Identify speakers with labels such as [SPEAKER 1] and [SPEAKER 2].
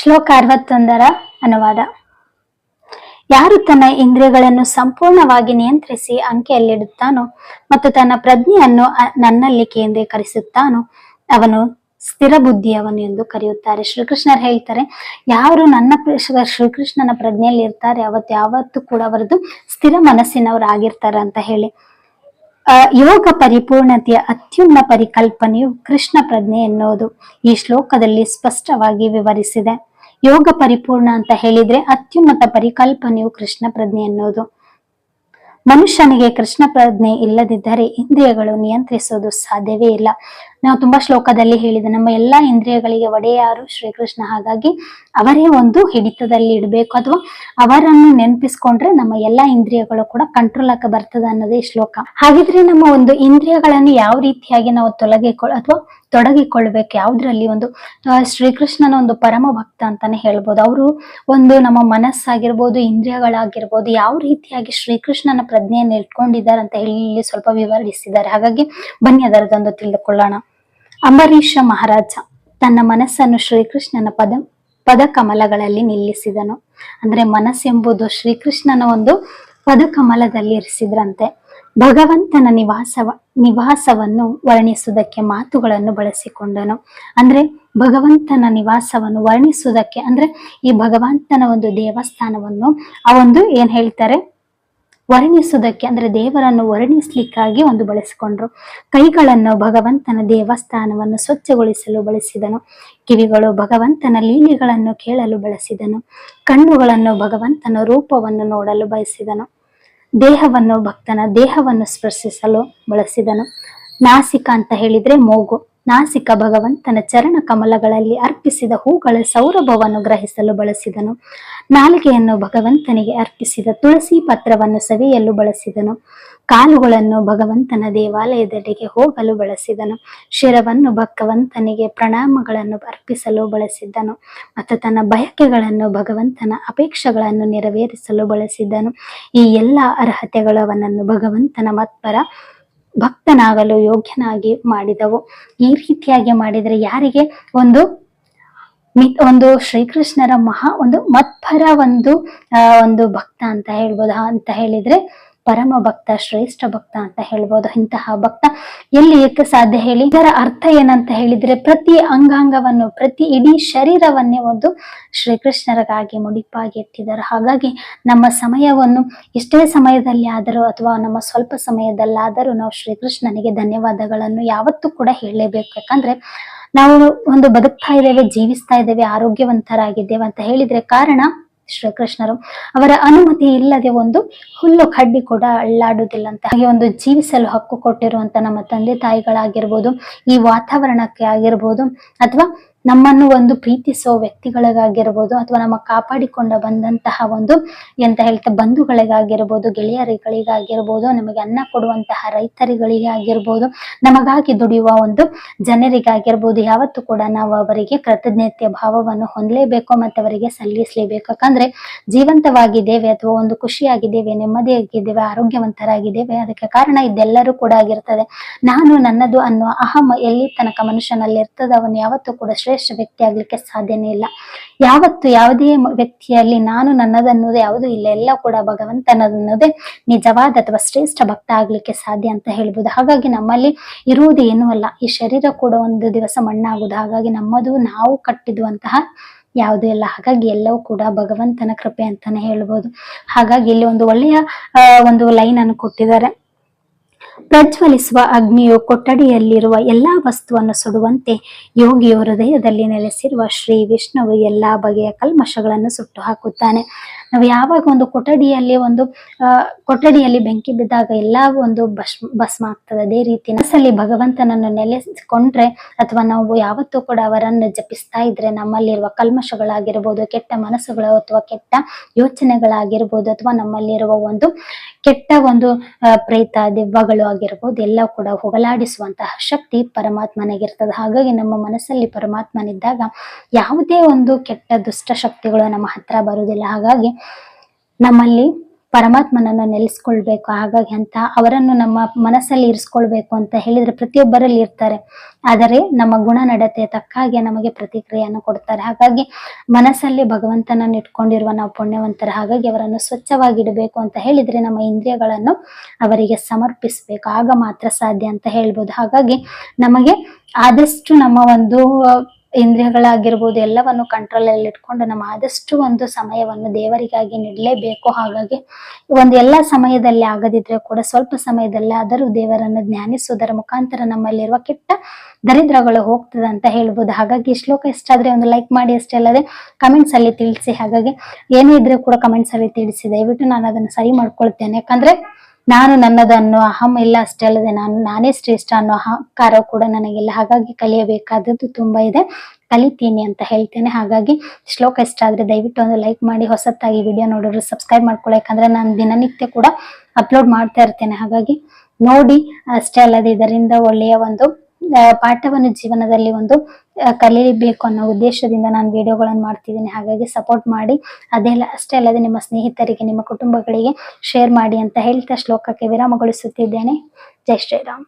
[SPEAKER 1] ಶ್ಲೋಕ ಅರವತ್ತೊಂದರ ಅನುವಾದ. ಯಾರು ತನ್ನ ಇಂದ್ರಿಯಗಳನ್ನು ಸಂಪೂರ್ಣವಾಗಿ ನಿಯಂತ್ರಿಸಿ ಅಂಕೆಯಲ್ಲಿಡುತ್ತಾನೋ ಮತ್ತು ತನ್ನ ಪ್ರಜ್ಞೆಯನ್ನು ನನ್ನಲ್ಲಿ ಕೇಂದ್ರೀಕರಿಸುತ್ತಾನೋ ಅವನು ಸ್ಥಿರ ಬುದ್ಧಿಯವನು ಎಂದು ಕರೆಯುತ್ತಾರೆ. ಶ್ರೀಕೃಷ್ಣರು ಹೇಳ್ತಾರೆ, ಯಾರು ನನ್ನ ಶ್ರೀಕೃಷ್ಣನ ಪ್ರಜ್ಞೆಯಲ್ಲಿ ಇರ್ತಾರೆ, ಅವತ್ತು ಯಾವತ್ತು ಕೂಡ ಅವರದ್ದು ಸ್ಥಿರ ಮನಸ್ಸಿನವರಾಗಿರ್ತಾರೆ ಅಂತ ಹೇಳಿ. ಯೋಗ ಪರಿಪೂರ್ಣತೆಯ ಅತ್ಯುನ್ನ ಪರಿಕಲ್ಪನೆಯು ಕೃಷ್ಣ ಪ್ರಜ್ಞೆ ಎನ್ನುವುದು ಈ ಶ್ಲೋಕದಲ್ಲಿ ಸ್ಪಷ್ಟವಾಗಿ ವಿವರಿಸಿದೆ. ಯೋಗ ಪರಿಪೂರ್ಣ ಅಂತ ಹೇಳಿದ್ರೆ ಅತ್ಯುನ್ನತ ಪರಿಕಲ್ಪನೆಯು ಕೃಷ್ಣ ಪ್ರಜ್ಞೆ ಎನ್ನುವುದು ಮನುಷ್ಯನಿಗೆ ಕೃಷ್ಣ ಪ್ರಜ್ಞೆ ಇಲ್ಲದಿದ್ದರೆ ಇಂದ್ರಿಯಗಳು ನಿಯಂತ್ರಿಸೋದು ಸಾಧ್ಯವೇ ಇಲ್ಲ. ನಾವು ತುಂಬಾ ಶ್ಲೋಕದಲ್ಲಿ ಹೇಳಿದೆ ನಮ್ಮ ಎಲ್ಲಾ ಇಂದ್ರಿಯಗಳಿಗೆ ಒಡೆಯಾರು ಶ್ರೀಕೃಷ್ಣ. ಹಾಗಾಗಿ ಅವರೇ ಒಂದು ಹಿಡಿತದಲ್ಲಿ ಇಡಬೇಕು. ಅಥವಾ ಅವರನ್ನು ನೆನಪಿಸ್ಕೊಂಡ್ರೆ ನಮ್ಮ ಎಲ್ಲಾ ಇಂದ್ರಿಯಗಳು ಕೂಡ ಕಂಟ್ರೋಲ್ ಆಗ ಬರ್ತದೆ ಅನ್ನೋದೇ ಶ್ಲೋಕ. ಹಾಗಿದ್ರೆ ನಮ್ಮ ಒಂದು ಇಂದ್ರಿಯಗಳನ್ನು ಯಾವ ರೀತಿಯಾಗಿ ನಾವು ತೊಲಗಿಕೊಳ್ಳ ಅಥವಾ ತೊಡಗಿಕೊಳ್ಬೇಕು? ಯಾವ್ದ್ರಲ್ಲಿ ಒಂದು ಶ್ರೀಕೃಷ್ಣನ ಒಂದು ಪರಮ ಭಕ್ತ ಅಂತಾನೆ ಹೇಳ್ಬೋದು. ಅವರು ಒಂದು ನಮ್ಮ ಮನಸ್ಸಾಗಿರ್ಬೋದು, ಇಂದ್ರಿಯಗಳಾಗಿರ್ಬೋದು, ಯಾವ ರೀತಿಯಾಗಿ ಶ್ರೀಕೃಷ್ಣನ ಪ್ರಜ್ಞೆಯನ್ನು ಇಟ್ಕೊಂಡಿದ್ದಾರೆ ಅಂತ ಹೇಳಿ ಇಲ್ಲಿ ಸ್ವಲ್ಪ ವಿವರಿಸಿದ್ದಾರೆ. ಹಾಗಾಗಿ ಬನ್ನಿ ಅದರದೊಂದು ತಿಳಿದುಕೊಳ್ಳೋಣ. ಅಂಬರೀಷ ಮಹಾರಾಜ ತನ್ನ ಮನಸ್ಸನ್ನು ಶ್ರೀಕೃಷ್ಣನ ಪದ ಪದ ಕಮಲಗಳಲ್ಲಿ ನಿಲ್ಲಿಸಿದನು. ಅಂದ್ರೆ ಮನಸ್ಸೆಂಬುದು ಶ್ರೀಕೃಷ್ಣನ ಒಂದು ಪದ ಕಮಲದಲ್ಲಿ ಇರಿಸಿದ್ರಂತೆ. ಭಗವಂತನ ನಿವಾಸವ, ನಿವಾಸವನ್ನು ವರ್ಣಿಸುವುದಕ್ಕೆ ಮಾತುಗಳನ್ನು ಬಳಸಿಕೊಂಡನು. ಅಂದ್ರೆ ಭಗವಂತನ ನಿವಾಸವನ್ನು ವರ್ಣಿಸುವುದಕ್ಕೆ, ಅಂದ್ರೆ ಈ ಭಗವಂತನ ಒಂದು ದೇವಸ್ಥಾನವನ್ನು ಆ ಒಂದು ಏನ್ ಹೇಳ್ತಾರೆ ವರ್ಣಿಸುವುದಕ್ಕೆ ಅಂದ್ರೆ ದೇವರನ್ನು ವರ್ಣಿಸ್ಲಿಕ್ಕಾಗಿ ಒಂದು ಬಳಸಿಕೊಂಡ್ರು. ಕೈಗಳನ್ನು ಭಗವಂತನ ದೇವಸ್ಥಾನವನ್ನು ಸ್ವಚ್ಛಗೊಳಿಸಲು ಬಳಸಿದನು. ಕಿವಿಗಳು ಭಗವಂತನ ಲೀಲೆಗಳನ್ನು ಕೇಳಲು ಬಳಸಿದನು. ಕಣ್ಣುಗಳನ್ನು ಭಗವಂತನ ರೂಪವನ್ನು ನೋಡಲು ಬಯಸಿದನು. ದೇಹವನ್ನು ಭಕ್ತನ ದೇಹವನ್ನು ಸ್ಪರ್ಶಿಸಲು ಬಳಸಿದನು. ನಾಸಿಕ ಅಂತ ಹೇಳಿದ್ರೆ ಮೂಗು. ನಾಸಿಕ ಭಗವಂತನ ಚರಣ ಕಮಲಗಳಲ್ಲಿ ಅರ್ಪಿಸಿದ ಹೂಗಳ ಸೌರಭವನ್ನು ಗ್ರಹಿಸಲು ಬಳಸಿದನು. ನಾಲಿಗೆಯನ್ನು ಭಗವಂತನಿಗೆ ಅರ್ಪಿಸಿದ ತುಳಸಿ ಪತ್ರವನ್ನು ಸವಿಯಲು ಬಳಸಿದನು. ಕಾಲುಗಳನ್ನು ಭಗವಂತನ ದೇವಾಲಯದೆಡೆಗೆ ಹೋಗಲು ಬಳಸಿದನು. ಶಿರವನ್ನು ಭಗವಂತನಿಗೆ ಪ್ರಣಾಮಗಳನ್ನು ಅರ್ಪಿಸಲು ಬಳಸಿದ್ದನು. ಮತ್ತು ತನ್ನ ಬಯಕೆಗಳನ್ನು ಭಗವಂತನ ಅಪೇಕ್ಷೆಗಳನ್ನು ನೆರವೇರಿಸಲು ಬಳಸಿದ್ದನು. ಈ ಎಲ್ಲ ಅರ್ಹತೆಗಳವನನ್ನು ಭಗವಂತನ ಮತ್ಪರ ಭಕ್ತನಾಗಲು ಯೋಗ್ಯನಾಗಿ ಮಾಡಿದವು. ಈ ರೀತಿಯಾಗಿ ಮಾಡಿದರೆ ಯಾರಿಗೆ? ಒಂದು ಒಂದು ಶ್ರೀಕೃಷ್ಣರ ಮಹಾ, ಒಂದು ಮತ್ಪರ, ಒಂದು ಒಂದು ಭಕ್ತ ಅಂತ ಹೇಳ್ಬೋದು ಅಂತ ಹೇಳಿದ್ರೆ ಪರಮ ಭಕ್ತ, ಶ್ರೇಷ್ಠ ಭಕ್ತ ಅಂತ ಹೇಳ್ಬೋದು. ಇಂತಹ ಭಕ್ತ ಎಲ್ಲಿ ಏಕೆ ಸಾಧ್ಯ ಹೇಳಿ? ಇದರ ಅರ್ಥ ಏನಂತ ಹೇಳಿದ್ರೆ ಪ್ರತಿ ಅಂಗಾಂಗವನ್ನು, ಪ್ರತಿ ಇಡೀ ಶರೀರವನ್ನೇ ಒಂದು ಶ್ರೀಕೃಷ್ಣರಿಗಾಗಿ ಮುಡಿಪಾಗಿ ಇಟ್ಟಿದ್ದಾರೆ ಹಾಗಾಗಿ ನಮ್ಮ ಸಮಯವನ್ನು ಎಷ್ಟೇ ಸಮಯದಲ್ಲಿ ಆದರೂ ಅಥವಾ ನಮ್ಮ ಸ್ವಲ್ಪ ಸಮಯದಲ್ಲಾದರೂ ನಾವು ಶ್ರೀಕೃಷ್ಣನಿಗೆ ಧನ್ಯವಾದಗಳನ್ನು ಯಾವತ್ತೂ ಕೂಡ ಹೇಳಲೇಬೇಕು. ಯಾಕಂದ್ರೆ ನಾವು ಒಂದು ಬದುಕ್ತಾ ಇದ್ದೇವೆ, ಜೀವಿಸ್ತಾ ಇದ್ದೇವೆ, ಆರೋಗ್ಯವಂತರಾಗಿದ್ದೇವೆ ಅಂತ ಹೇಳಿದ್ರೆ ಕಾರಣ ಶ್ರೀಕೃಷ್ಣರು. ಅವರ ಅನುಮತಿ ಇಲ್ಲದೆ ಒಂದು ಹುಲ್ಲು ಕಡ್ಡಿ ಕೂಡ ಅಳ್ಳಾಡುವುದಿಲ್ಲ ಅಂತ ಹಾಗೆ ಒಂದು ಜೀವಿಸಲು ಹಕ್ಕು ಕೊಟ್ಟಿರುವಂತ ನಮ್ಮ ತಂದೆ ತಾಯಿಗಳಾಗಿರ್ಬೋದು, ಈ ವಾತಾವರಣಕ್ಕೆ ಆಗಿರ್ಬೋದು, ಅಥವಾ ನಮ್ಮನ್ನು ಒಂದು ಪ್ರೀತಿಸೋ ವ್ಯಕ್ತಿಗಳಿಗಾಗಿರ್ಬೋದು ಅಥವಾ ನಮ್ಮ ಕಾಪಾಡಿಕೊಂಡ ಬಂದಂತಹ ಒಂದು, ಎಂತ ಹೇಳ್ತಾ, ಬಂಧುಗಳಿಗಾಗಿರ್ಬೋದು, ಗೆಳೆಯರಿಗಳಿಗಾಗಿರ್ಬೋದು, ನಮಗೆ ಅನ್ನ ಕೊಡುವಂತಹ ರೈತರಿಗಳಿಗೆ ಆಗಿರ್ಬೋದು, ನಮಗಾಗಿ ದುಡಿಯುವ ಒಂದು ಜನರಿಗಾಗಿರ್ಬೋದು, ಯಾವತ್ತೂ ಕೂಡ ನಾವು ಅವರಿಗೆ ಕೃತಜ್ಞತೆ ಭಾವವನ್ನು ಹೊಂದಲೇಬೇಕು ಮತ್ತು ಅವರಿಗೆ ಸಲ್ಲಿಸಲೇಬೇಕು. ಯಾಕಂದ್ರೆ ಜೀವಂತವಾಗಿದ್ದೇವೆ ಅಥವಾ ಒಂದು ಖುಷಿಯಾಗಿದ್ದೇವೆ, ನೆಮ್ಮದಿಯಾಗಿದ್ದೇವೆ, ಆರೋಗ್ಯವಂತರಾಗಿದ್ದೇವೆ, ಅದಕ್ಕೆ ಕಾರಣ ಇದೆಲ್ಲರೂ ಕೂಡ ಆಗಿರ್ತದೆ. ನಾನು ನನ್ನದು ಅನ್ನೋ ಅಹಮ ಎಲ್ಲಿ ತನಕ ಮನುಷ್ಯನಲ್ಲಿ ಇರ್ತದೆ ಅವನು ಯಾವತ್ತೂ ಕೂಡ ಶ್ರೇಷ್ಠ ವ್ಯಕ್ತಿ ಆಗ್ಲಿಕ್ಕೆ ಸಾಧ್ಯನೇ ಇಲ್ಲ. ಯಾವತ್ತು ಯಾವುದೇ ವ್ಯಕ್ತಿಯಲ್ಲಿ ನಾನು ನನ್ನದನ್ನೋದೇ, ಯಾವುದು ಇಲ್ಲ, ಎಲ್ಲ ಕೂಡ ಭಗವಂತನದನ್ನೋದೇ ನಿಜವಾದ ಅಥವಾ ಶ್ರೇಷ್ಠ ಭಕ್ತ ಆಗ್ಲಿಕ್ಕೆ ಸಾಧ್ಯ ಅಂತ ಹೇಳ್ಬೋದು. ಹಾಗಾಗಿ ನಮ್ಮಲ್ಲಿ ಇರುವುದು ಏನೂ ಅಲ್ಲ. ಈ ಶರೀರ ಕೂಡ ಒಂದು ದಿವಸ ಮಣ್ಣಾಗುವುದು. ಹಾಗಾಗಿ ನಮ್ಮದು, ನಾವು ಕಟ್ಟಿದುವಂತಹ ಯಾವುದು ಇಲ್ಲ. ಹಾಗಾಗಿ ಎಲ್ಲವೂ ಕೂಡ ಭಗವಂತನ ಕೃಪೆ ಅಂತಾನೆ ಹೇಳ್ಬೋದು. ಹಾಗಾಗಿ ಇಲ್ಲಿ ಒಂದು ಒಳ್ಳೆಯ ಒಂದು ಲೈನ್ ಅನ್ನು ಕೊಟ್ಟಿದ್ದಾರೆ. ಪ್ರಜ್ವಲಿಸುವ ಅಗ್ನಿಯು ಕೊಠಡಿಯಲ್ಲಿರುವ ಎಲ್ಲಾ ವಸ್ತುವನ್ನು ಸುಡುವಂತೆ ಯೋಗಿಯು ಹೃದಯದಲ್ಲಿ ನೆಲೆಸಿರುವ ಶ್ರೀ ವಿಷ್ಣುವು ಎಲ್ಲಾ ಬಗೆಯ ಕಲ್ಮಶಗಳನ್ನು ಸುಟ್ಟು ಹಾಕುತ್ತಾನೆ ನಾವು ಯಾವಾಗ ಒಂದು ಕೊಠಡಿಯಲ್ಲಿ ಒಂದು ಕೊಠಡಿಯಲ್ಲಿ ಬೆಂಕಿ ಬಿದ್ದಾಗ ಎಲ್ಲಾ ಒಂದು ಭಸ್ಮ ಭಸ್ಮ ಆಗ್ತದೆ. ಅದೇ ರೀತಿ ಮನಸ್ಸಲ್ಲಿ ಭಗವಂತನನ್ನು ನೆಲೆಸಿಕೊಂಡ್ರೆ ಅಥವಾ ನಾವು ಯಾವತ್ತೂ ಕೂಡ ಅವರನ್ನು ಜಪಿಸ್ತಾ ಇದ್ರೆ ನಮ್ಮಲ್ಲಿರುವ ಕಲ್ಮಶಗಳಾಗಿರ್ಬೋದು, ಕೆಟ್ಟ ಮನಸ್ಸುಗಳು ಅಥವಾ ಕೆಟ್ಟ ಯೋಚನೆಗಳಾಗಿರ್ಬೋದು ಅಥವಾ ನಮ್ಮಲ್ಲಿರುವ ಒಂದು ಕೆಟ್ಟ ಒಂದು ಪ್ರೇತ, ದೆವ್ವಗಳು ಆಗಿರ್ಬೋದು, ಎಲ್ಲ ಕೂಡ ಹೋಗಲಾಡಿಸುವಂತಹ ಶಕ್ತಿ ಪರಮಾತ್ಮನಿಗಿರ್ತದೆ. ಹಾಗಾಗಿ ನಮ್ಮ ಮನಸ್ಸಲ್ಲಿ ಪರಮಾತ್ಮನಿದ್ದಾಗ ಯಾವುದೇ ಒಂದು ಕೆಟ್ಟ ದುಷ್ಟ ಶಕ್ತಿಗಳು ನಮ್ಮ ಹತ್ರ ಬರುವುದಿಲ್ಲ. ಹಾಗಾಗಿ ನಮ್ಮಲ್ಲಿ ಪರಮಾತ್ಮನನ್ನು ನೆಲೆಸ್ಕೊಳ್ಬೇಕು ಹಾಗಾಗಿ ಅಂತ ಅವರನ್ನು ನಮ್ಮ ಮನಸ್ಸಲ್ಲಿ ಇರಿಸ್ಕೊಳ್ಬೇಕು ಅಂತ ಹೇಳಿದ್ರೆ ಪ್ರತಿಯೊಬ್ಬರಲ್ಲಿ ಇರ್ತಾರೆ. ಆದರೆ ನಮ್ಮ ಗುಣ ನಡತೆ ತಕ್ಕ ಹಾಗೆ ನಮಗೆ ಪ್ರತಿಕ್ರಿಯೆಯನ್ನು ಕೊಡ್ತಾರೆ. ಹಾಗಾಗಿ ಮನಸ್ಸಲ್ಲಿ ಭಗವಂತನನ್ನು ಇಟ್ಕೊಂಡಿರುವ ನಾವು ಪುಣ್ಯವಂತರ, ಹಾಗಾಗಿ ಅವರನ್ನು ಸ್ವಚ್ಛವಾಗಿಡಬೇಕು ಅಂತ ಹೇಳಿದ್ರೆ ನಮ್ಮ ಇಂದ್ರಿಯಗಳನ್ನು ಅವರಿಗೆ ಸಮರ್ಪಿಸಬೇಕು. ಆಗ ಮಾತ್ರ ಸಾಧ್ಯ ಅಂತ ಹೇಳ್ಬೋದು. ಹಾಗಾಗಿ ನಮಗೆ ಆದಷ್ಟು ನಮ್ಮ ಒಂದು ಇಂದ್ರಿಯಗಳಾಗಿರ್ಬೋದು, ಎಲ್ಲವನ್ನು ಕಂಟ್ರೋಲ್ ಅಲ್ಲಿ ಇಟ್ಕೊಂಡು ನಮ್ಮ ಆದಷ್ಟು ಒಂದು ಸಮಯವನ್ನು ದೇವರಿಗಾಗಿ ನೀಡಲೇಬೇಕು. ಹಾಗಾಗಿ ಒಂದು ಎಲ್ಲ ಸಮಯದಲ್ಲಿ ಆಗದಿದ್ರೆ ಕೂಡ ಸ್ವಲ್ಪ ಸಮಯದಲ್ಲಿ ಆದರೂ ದೇವರನ್ನು ಜ್ಞಾನಿಸುವುದರ ಮುಖಾಂತರ ನಮ್ಮಲ್ಲಿರುವ ಕೆಟ್ಟ ದರಿದ್ರಗಳು ಹೋಗ್ತದೆ ಅಂತ ಹೇಳ್ಬೋದು. ಹಾಗಾಗಿ ಈ ಶ್ಲೋಕ ಇಷ್ಟ ಆದ್ರೆ ಒಂದು ಲೈಕ್ ಮಾಡಿ ಅಷ್ಟೇ ಅಲ್ಲದೆ ಕಮೆಂಟ್ಸ್ ಅಲ್ಲಿ ತಿಳಿಸಿ. ಹಾಗಾಗಿ ಏನೇ ಇದ್ರೆ ಕೂಡ ಕಮೆಂಟ್ಸ್ ಅಲ್ಲಿ ತಿಳಿಸಿ. ದಯವಿಟ್ಟು ನಾನು ಅದನ್ನು ಸರಿ ಮಾಡ್ಕೊಳ್ತೇನೆ. ಯಾಕಂದ್ರೆ ನಾನು ನನ್ನದು ಅನ್ನೋ ಅಹಂ ಇಲ್ಲ, ಅಷ್ಟೇ ಅಲ್ಲದೆ ನಾನು ನಾನೇ ಶ್ರೇಷ್ಠ ಅನ್ನೋ ಅಹಂಕಾರ ಕೂಡ ನನಗಿಲ್ಲ. ಹಾಗಾಗಿ ಕಲಿಯಬೇಕಾದದ್ದು ತುಂಬಾ ಇದೆ. ಕಲಿತೀನಿ ಅಂತ ಹೇಳ್ತೇನೆ. ಹಾಗಾಗಿ ಶ್ಲೋಕ ಇಷ್ಟ ಆದ್ರೆ ದಯವಿಟ್ಟು ಒಂದು ಲೈಕ್ ಮಾಡಿ, ಹೊಸತಾಗಿ ವಿಡಿಯೋ ನೋಡಿದ್ರೆ ಸಬ್ಸ್ಕ್ರೈಬ್ ಮಾಡ್ಕೊಳ್ಳಿ. ಯಾಕಂದ್ರೆ ನಾನು ದಿನನಿತ್ಯ ಕೂಡ ಅಪ್ಲೋಡ್ ಮಾಡ್ತಾ ಇರ್ತೇನೆ. ಹಾಗಾಗಿ ನೋಡಿ, ಅಷ್ಟೇ ಅಲ್ಲದೆ ಇದರಿಂದ ಒಳ್ಳೆಯ ಒಂದು ಪಾಠವನ್ನು ಜೀವನದಲ್ಲಿ ಒಂದು ಕಲಿಯಬೇಕು ಅನ್ನೋ ಉದ್ದೇಶದಿಂದ ನಾನು ವಿಡಿಯೋಗಳನ್ನು ಮಾಡ್ತಿದ್ದೀನಿ. ಹಾಗಾಗಿ ಸಪೋರ್ಟ್ ಮಾಡಿ. ಅದೆಲ್ಲ ಅಷ್ಟೇ ಅಲ್ಲದೆ ನಿಮ್ಮ ಸ್ನೇಹಿತರಿಗೆ, ನಿಮ್ಮ ಕುಟುಂಬಗಳಿಗೆ ಶೇರ್ ಮಾಡಿ ಅಂತ ಹೇಳ್ತಾ ಶ್ಲೋಕಕ್ಕೆ ವಿರಾಮಗೊಳಿಸುತ್ತಿದ್ದೇನೆ. ಜೈ ಶ್ರೀರಾಮ್.